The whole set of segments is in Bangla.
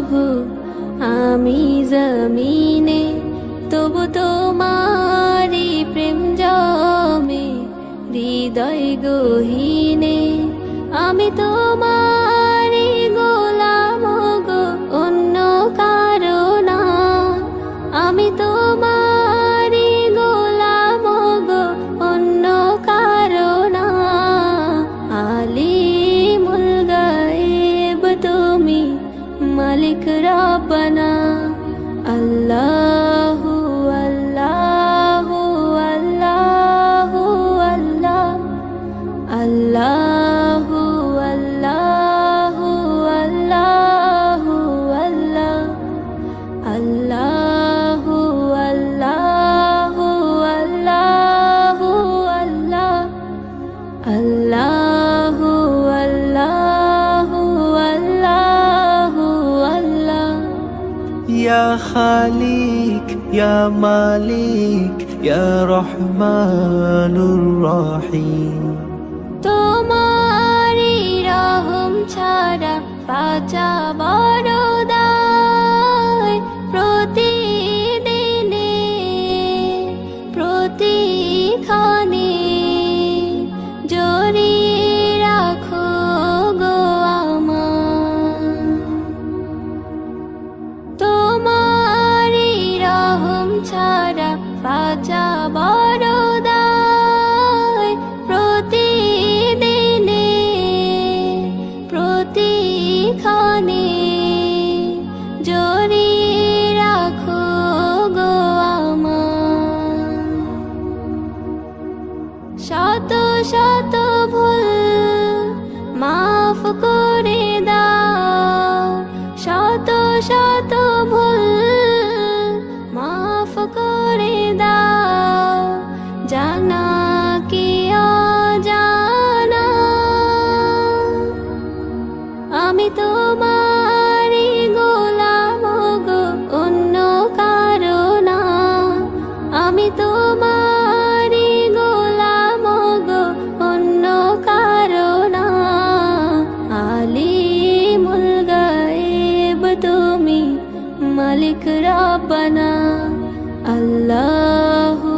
প্রভু আমি জমিনে তবু তোমারি প্রেম জমে হৃদয় গহীনে يا خالق يا مالك يا رحمن الرحيم তোমারি রহম ছাড়া বাঁচা করে দাও। শত শত ভুল মাফ করে দাও। জানা কি জানা আমি তোমারি মালিক রাব্বানা আল্লাহু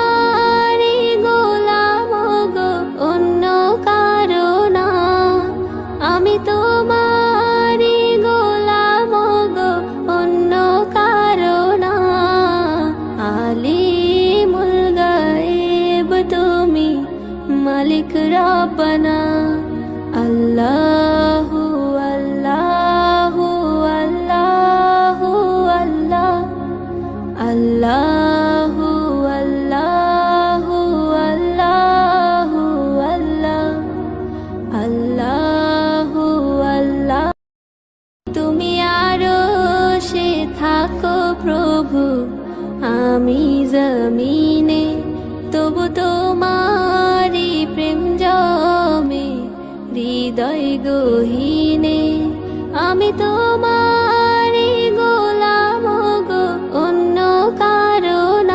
মালিক আল্লাহু আল্লাহু আল্লাহু আল্লাহ, আল্লাহু আল্লাহু আল্লাহু আল্লাহ আল্লাহু আল্লাহ। তুমি আরও সে থাকো প্রভু, আমি জমিনে, তবু তোমারি গহীনে আমি তোমার গোলাম গো, অন্য কারণ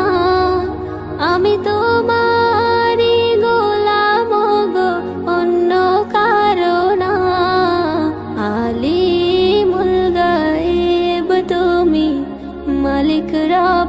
আমি তোমার গোলাম গো, অন্য কারণ আলি মুলগায়েব তুমি মালিক রব